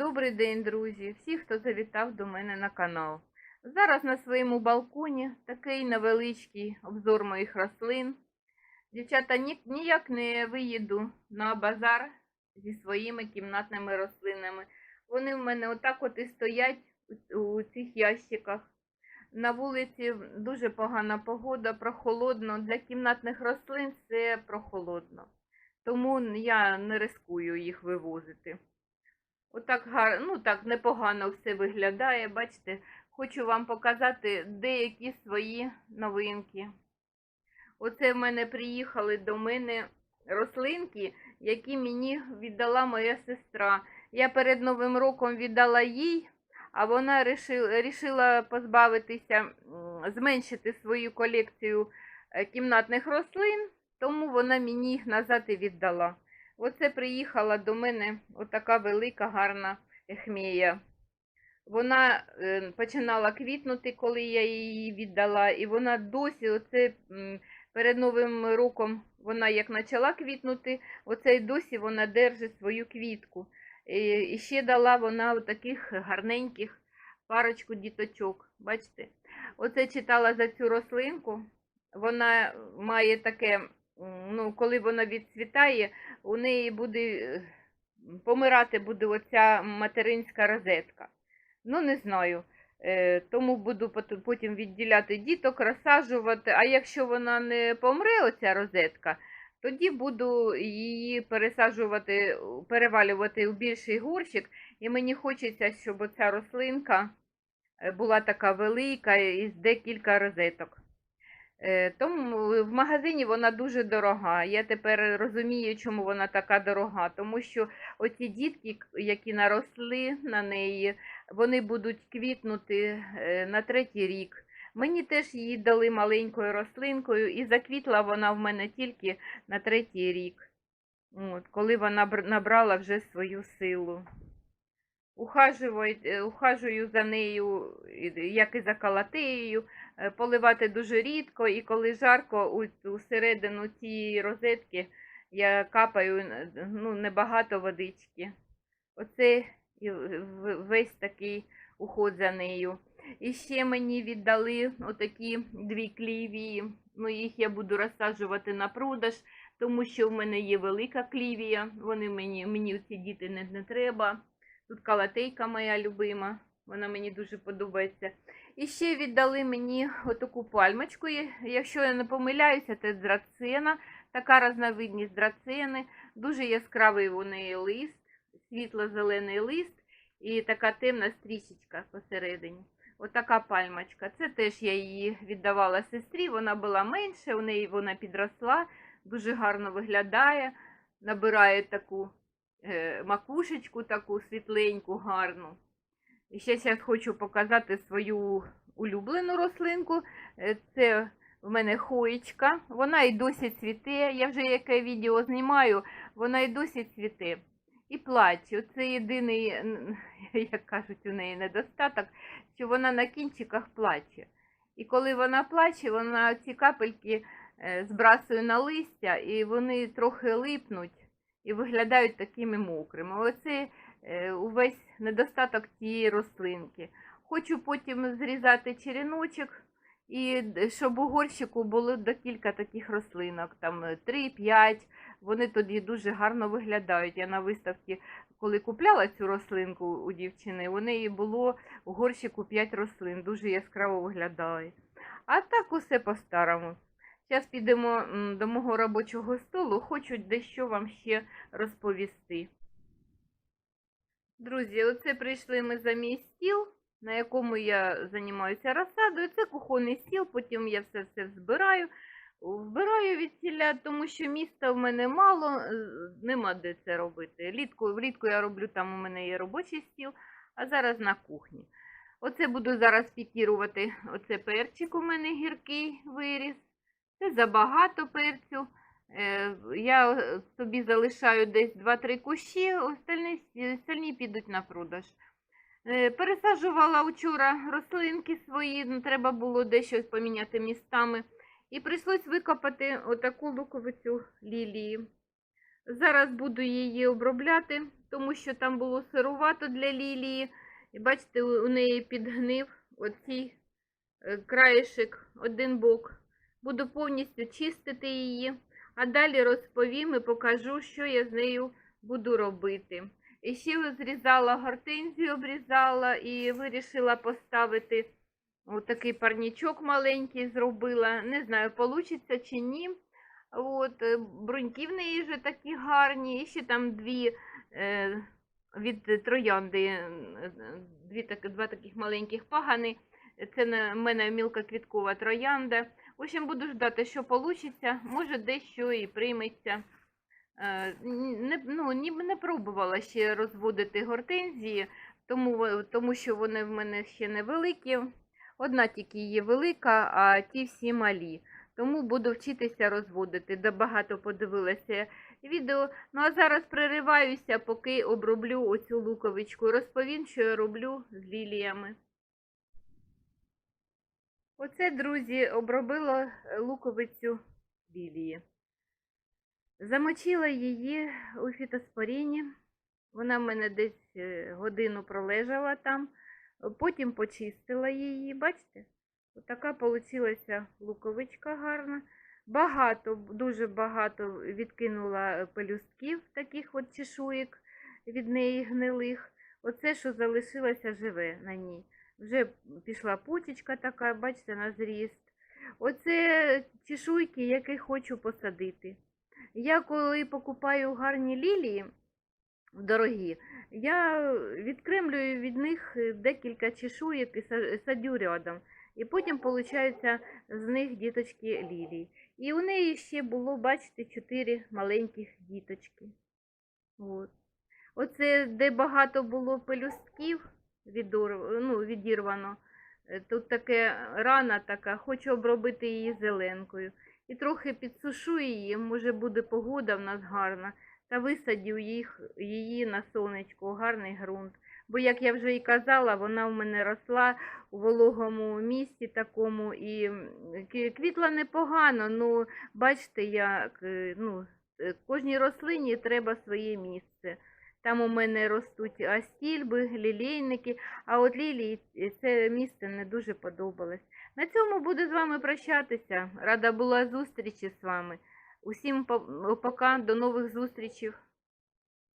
Добрий день, друзі, всі, хто завітав до мене на канал. Зараз на своєму балконі такий невеличкий обзор моїх рослин. Дівчата, ніяк не виїду на базар зі своїми кімнатними рослинами. Вони в мене отак от і стоять у- цих ящиках. На вулиці дуже погана погода, прохолодно. Для кімнатних рослин це прохолодно. Тому я не рискую їх вивозити. Отак гар... ну так непогано все виглядає. Бачите, хочу вам показати деякі свої новинки. Оце в мене приїхали до мене рослинки, які мені віддала моя сестра. Я перед Новим роком віддала їй, а вона рішила, рішила позбавитися, зменшити свою колекцію е, кімнатних рослин, тому вона мені їх назад і віддала. Оце приїхала до мене отака велика гарна ехмея. Вона е, починала квітнути, коли я її віддала, і вона досі, оце перед Новим роком, вона як почала квітнути, оце й досі вона держить свою квітку. І, ще дала вона таких гарненьких парочку діточок. Бачите? Оце читала за цю рослинку. Вона має таке, ну, коли вона відцвітає, у неї буде е, помирати буде оця материнська розетка. Ну, не знаю. Е, Тому буду потім відділяти діток, розсаджувати. А якщо вона не помре, оця розетка, тоді буду її пересаджувати, перевалювати у більший горщик. І мені хочеться, щоб оця рослинка е, була така велика із декілька розеток. Е, Тому в магазині вона дуже дорога. Я тепер розумію, чому вона така дорога. Тому що оці дітки, які наросли на неї, вони будуть квітнути е, на третій рік. Мені теж її дали маленькою рослинкою, і заквітла вона в мене тільки на третій рік, От, коли вона бр- набрала вже свою силу. Ухажую, е, ухажую за нею, як і за калатеєю, поливати дуже рідко, і коли жарко, у, середину цієї розетки я капаю е, ну, небагато водички. Оце весь такий уход за нею. І ще мені віддали отакі дві клівії. Ну, їх я буду розсаджувати на продаж, тому що в мене є велика клівія. Вони мені, мені ці діти не, не треба. Тут калатейка моя любима, вона мені дуже подобається. І ще віддали мені отаку пальмочку. Якщо я не помиляюся, це драцена, така різновидність драцени. Дуже яскравий у лист, світло-зелений лист і така темна стрічечка посередині. Отака пальмочка. Це теж я її віддавала сестрі. Вона була менше, у неї вона підросла, дуже гарно виглядає, набирає таку е, макушечку, таку світленьку, гарну. І ще зараз хочу показати свою улюблену рослинку. Е, Це в мене хоєчка. Вона і досі цвіте. Я вже яке відео знімаю, вона і досі цвіте. І плаче. Це єдиний, як кажуть, у неї недостаток, що вона на кінчиках плаче. І коли вона плаче, вона ці капельки е, збрасує на листя, і вони трохи липнуть і виглядають такими мокрими. Оце увесь недостаток цієї рослинки. Хочу потім зрізати череночок, і щоб у горщику було декілька таких рослинок, там 3-5. Вони тоді дуже гарно виглядають. Я на виставці, коли купляла цю рослинку у дівчини, у неї було у горщику 5 рослин, дуже яскраво виглядає. А так усе по-старому. Зараз підемо до мого робочого столу, хочу дещо вам ще розповісти. Друзі, оце прийшли ми за мій стіл, на якому я займаюся розсадою. Це кухонний стіл, потім я все все збираю. Вбираю від тіля, тому що міста в мене мало, е, нема де це робити. Влітку, влітку я роблю, там у мене є робочий стіл, а зараз на кухні. Оце буду зараз пікірувати. Оце перчик у мене гіркий виріс. Це забагато перцю. Е, Я е, собі залишаю десь 2-3 кущі, остальні, остальні підуть на продаж. Е, Пересаджувала вчора рослинки свої, ну, треба було дещо поміняти містами. І прийшлось викопати отаку луковицю лілії. Зараз буду її обробляти тому що там було сирувато для лілії. І бачите, у неї підгнив оцій е, краєшок, один бок. Буду повністю чистити її, а далі розповім і покажу, що я з нею буду робити. І ще зрізала гортензію, обрізала і вирішила поставити отакий парнічок маленький зробила. Не знаю, вийде чи ні. От, е, бруньки в неї вже такі гарні. І ще там дві е, від троянди, е, дві, так, два таких маленьких пагани. Це в мене мілкоквіткова троянда. В общем, буду ждати, що вийде. Може, дещо і прийметься. Е, Не, ну, не пробувала ще розводити гортензії, тому, тому що вони в мене ще невеликі. Одна тільки є велика, а ті всі малі. Тому буду вчитися розводити. Да багато подивилася відео. Ну а зараз пририваюся, поки оброблю оцю луковичку. Розповім, що я роблю з ліліями. Оце, друзі, обробила е, луковицю лілії. Замочила її у фітоспоріні. Вона в мене десь е, годину пролежала там. Потім почистила її. Бачите? Отака получилася луковичка гарна. Багато, дуже багато відкинула е, пелюстків, таких от чешуєк від неї гнилих. Оце, що залишилося живе на ній. Вже пішла пучечка така, бачите, на зріст. Оце чешуйки, які хочу посадити. Я коли покупаю гарні лілії, дорогі, я відкремлюю від них декілька чешуєк і садю рядом. І потім, виходить, з них діточки лілії. І у неї ще було, бачите, чотири маленьких діточки. От. Оце, де багато було пелюстків. Ну, відірвано. е, Тут таке рана така, хочу обробити її зеленкою. І трохи підсушу її, може буде погода в нас гарна, та висадю їх, її на сонечко, гарний ґрунт. Бо, як я вже і казала, вона в мене росла у вологому місці такому і квітла непогано, ну бачите, як е, ну, е, кожній рослині треба своє місце. Там у мене ростуть астільби, лілійники, а от лілії е, це місце не дуже подобалось. На цьому буду з вами прощатися. Рада була зустрічі з вами. Усім по- пока, до нових зустрічей.